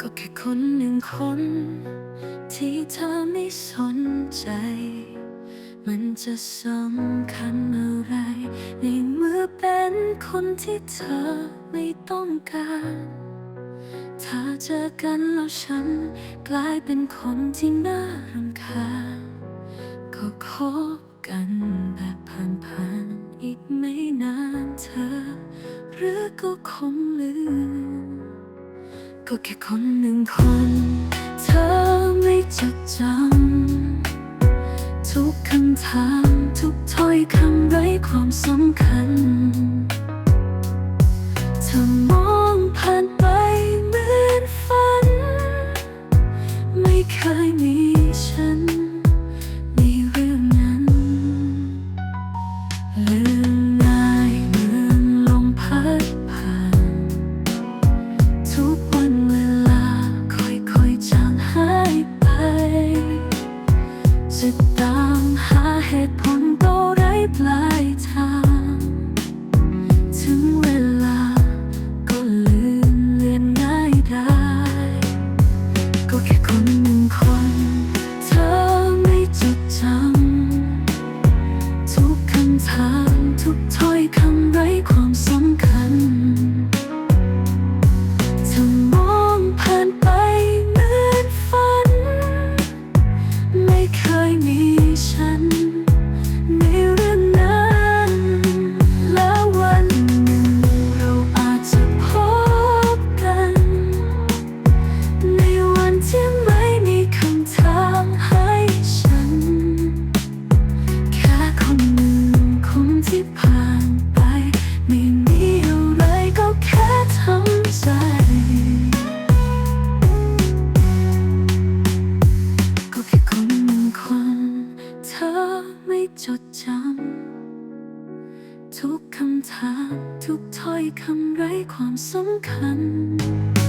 ก็แค่คนหนึ่งคน ที่เธอไม่สนใจ มันจะสำคัญอะไร ในเมื่อเป็นคนที่เธอไม่ต้องการ ถ้าเจอกันแล้วฉัน กลายเป็นคนที่น่ารำคาญก็คบกันแบบผ่านๆอีกไม่นานเธอ หรือก็คง ก็แค่คนหนึ่งคน เธอไม่จดจำทุกคำถาม ทุกถ้อยคำไร้ความสำคัญ ไร้ความสำคัญ ทุกถ้อยคำไร้ความสำคัญ